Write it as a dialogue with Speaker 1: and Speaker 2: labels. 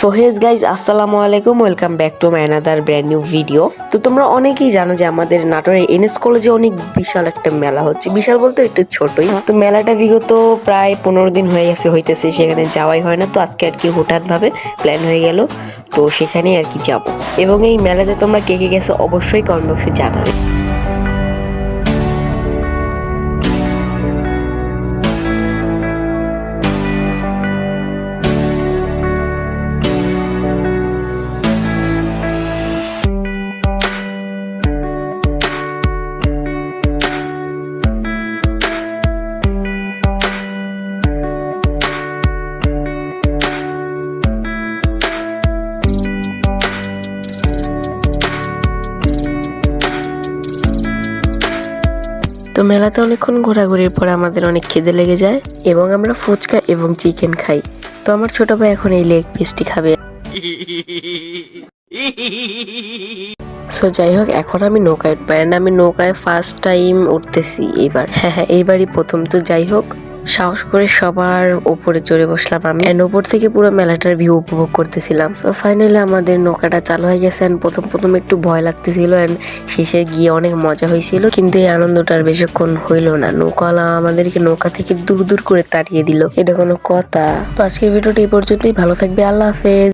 Speaker 1: So hedge guys আসসালামু আলাইকুম welcome back to my another brand new video তো তোমরা অনেকেই জানো যে আমাদের নাটোরের এনএস কলেজে অনেক বিশাল একটা মেলা হচ্ছে। বিশাল বলতে একটু ছোটই। তো মেলাটা বিগত প্রায় পনেরো দিন হয়ে গেছে, হইতেছে। সেখানে যাওয়াই হয় না। তো আজকে আর কি হঠাৎ ভাবে প্ল্যান হয়ে গেল। তো সেখানেই আর কি যাব। এবং এই মেলাতে তোমরা কে কে গেছো অবশ্যই কমেন্ট বক্সে জানাবে। তো মেলাতে অনেকক্ষণ ঘোরাঘুরির পর আমাদের অনেক খিদে লেগে যায় এবং আমরা ফুচকা এবং চিকেন খাই। তো আমার ছোট ভাই এখন এই লেগ পিসটি খাবে। সো যাই হোক, এখন আমি নৌকায় উঠবো। আমি নৌকায় ফার্স্ট টাইম উঠতেছি এবার হ্যাঁ হ্যাঁ এইবারই প্রথম। তো যাই হোক সাহস করে সবার উপরে চড়ে বসলাম আমি। এন্ড উপর থেকে পুরো মেলাটার ভিউ উপভোগ করতেছিলাম। সো ফাইনালি আমাদের নৌকাটা চালু হয়ে গেছে অ্যান্ড প্রথম প্রথম একটু ভয় লাগতেছিল অ্যান্ড শেষে গিয়ে অনেক মজা হয়েছিল। কিন্তু এই আনন্দটা আর বেশিক্ষণ হইল না। নৌকাওয়ালা আমাদেরকে নৌকা থেকে দূর দূর করে তাড়িয়ে দিল। এটা কোনো কথা। তো আজকের ভিডিওটি এই পর্যন্তই। ভালো থাকবে। আল্লাহ হাফেজ।